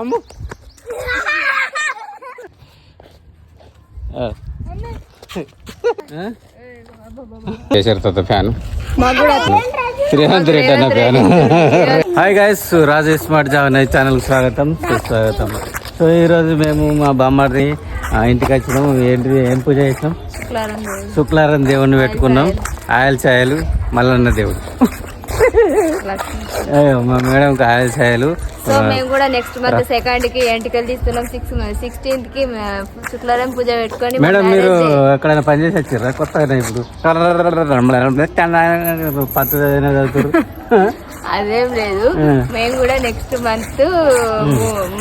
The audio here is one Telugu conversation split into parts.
అమ్ము. తాత ఫ్యాన్. రెడ్డి అన్న fan. Hi guys Rajesh smart Jawan channel స్వాగతం సుస్వాగతం. సో ఈరోజు మేము మా బామ్మని ఇంటికి వచ్చినాం ఏంటి ఏం పూజ చేసినాం శుక్లారం దేవుణ్ణి పెట్టుకున్నాం. ఆయల ఛాయలు మల్లన్న దేవుడు. మా మేడంకి ఆయల ఛాయలు సో మేము కూడా నెక్స్ట్ మంత్ సెకండ్కి ఎంటికలు తీస్తున్నాం సిక్స్ సిక్స్టీన్త్కి శుక్లారం పూజ పెట్టుకొని మేడం మీరు. ఎక్కడైనా పని చేసి వచ్చారా? కొత్తగా ఇప్పుడు? పద్ధతి చదువుతారు అదేం లేదు. మేము కూడా నెక్స్ట్ మంత్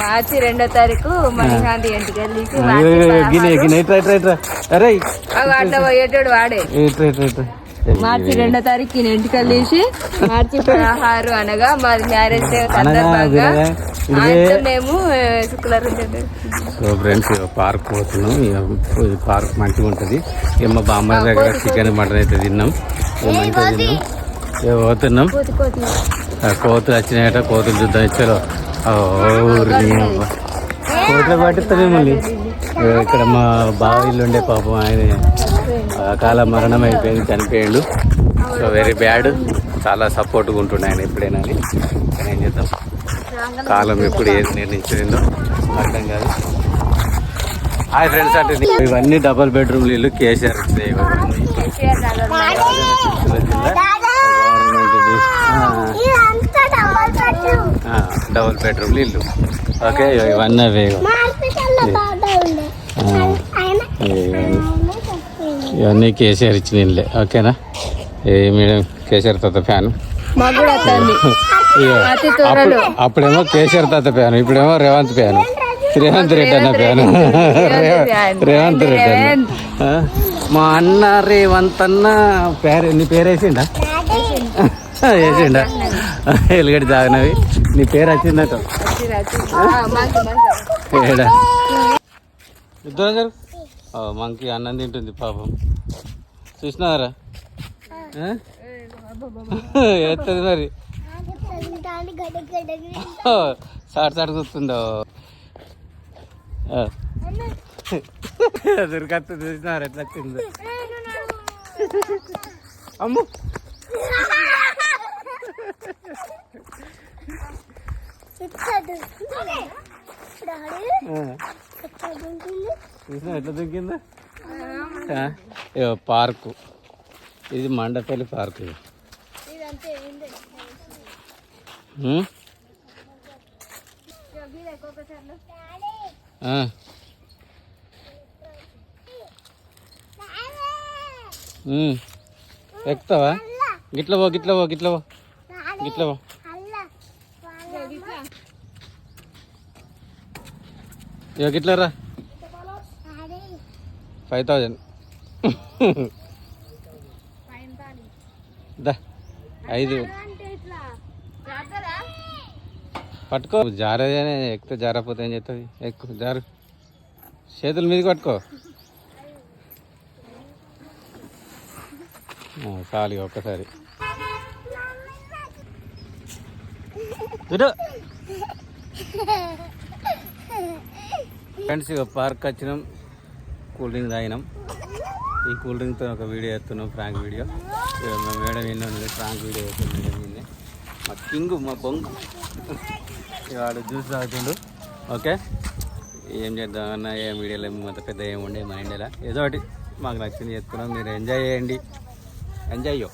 మార్చి రెండో తారీఖు మణికాంతి ఎంటికలు తీసి అట్లా పోయేటోడు వాడే. మార్చి రెండో తారీఖు ఎంటికలు తీసి మార్చి పదహారు అనగా మాది మ్యారేజ్ డే సందర్భంగా మేము. సో ఫ్రెండ్స్ పార్క్ పోతున్నాం. పార్క్ మంచిగా ఉంటుంది. ఇక మా బామ్మాయి దగ్గర చికెన్ మటన్ అయితే తిన్నాం. మంచిగా తిన్నాం. పోతున్నాం. కోతి కోతి ఆ కోతులు వచ్చినాయట కోతులు చూద్దాం. ఇచ్చారు. కోతులు పట్టిస్తారు మళ్ళీ? ఇక ఇక్కడ మా బావ ఇల్లు ఉండే పాపం ఆయన. అకాల మరణం అయిపోయింది చనిపోయాడు. సో వెరీ బ్యాడ్ చాలా సపోర్ట్గా ఉంటుండే ఆయన ఎప్పుడైనా అని. కానీ ఏం చేద్దాం? కాలం ఎప్పుడు ఏది నిర్ణయించిందో అర్థం కాదు. హాయ్ ఫ్రెండ్స్ అంటే ఇవన్నీ డబల్ బెడ్రూమ్లు ఇల్లు కేసీఆర్ డబుల్ బెడ్రూమ్లు ఇల్లు. ఓకే ఇవన్నీ అవే ఇవన్నీ కేసీఆర్ ఇచ్చిన ఇల్లే. ఓకేనా? ఏ మేడం కేసీఆర్ తాత ఫ్యాన్? అప్పుడేమో కేసీఆర్ తాత ఫ్యాన్ ఇప్పుడేమో రేవంత్ ఫ్యాన్. రేవంత్ రెడ్డి అన్న ఫ్యాన్. రేవంత్ రెడ్డి అన్న. మా అన్న రేవంత్ అన్న పేరు నీ పేరు వేసిండా? వేసిండా? ఎలుగడి జాగినవి నీ పేరు వచ్చిందట. ఏడా? ఇద్దరు మంకి అన్నం తింటుంది పాపం. చూసినారా ఎత్తది మరి. సాట్ సాట్ కూర్చుందో దొరికత్తు చూసినారు ఎట్లా వచ్చిందో? అమ్ము. చూసినా ఎట్లా దొరికిందా పార్కు. ఇది మండపల్లి పార్కు ఇది. ఎక్కుతావా? గిట్ల పో గిట్ల పో గిట్ల పో. గిట్ల పో. ఇక గిట్ల రా. ఫైవ్ థౌజండ్ దా. ఐదు. పట్టుకో. జారేనే ఎక్కితే జారపోతే ఏం చేస్తుంది ఎక్కువ జారు. చేతుల మీదకి పట్టుకో. చాలు ఒక్కసారి. ఫ్రెండ్స్ ఇక పార్క్ వచ్చినాం. కూల్ డ్రింక్ తాగినాం. ఈ కూల్ డ్రింక్తో ఒక వీడియో చేస్తున్నాం ఫ్రాంక్ వీడియో. మా మేడం ఎన్నో ఫ్రాంక్ వీడియో చేస్తున్నాం నిన్నే. మా కింగ్ మా బొంగు వాడు జ్యూస్ తాగుతుండు. ఓకే? ఏం చేద్దామన్నా ఏం వీడియోలో ఏం అంత పెద్ద ఏం ఉండే మా ఇండియాలో ఏదో ఒకటి మాకు నచ్చింది చెప్తున్నాం మీరు ఎంజాయ్ చేయండి. ఎంజాయ్ యో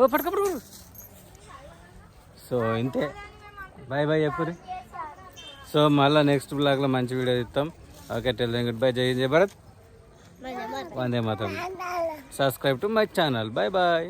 ఓ సో ఇంతే. బాయ్ బాయ్ చెప్పురి సో మళ్ళీ నెక్స్ట్ బ్లాగ్లో మంచి వీడియో ఇస్తాం ఓకే టెల్ గుడ్ బై జై జై భరత్ వందే మాతం subscribe to my channel bye bye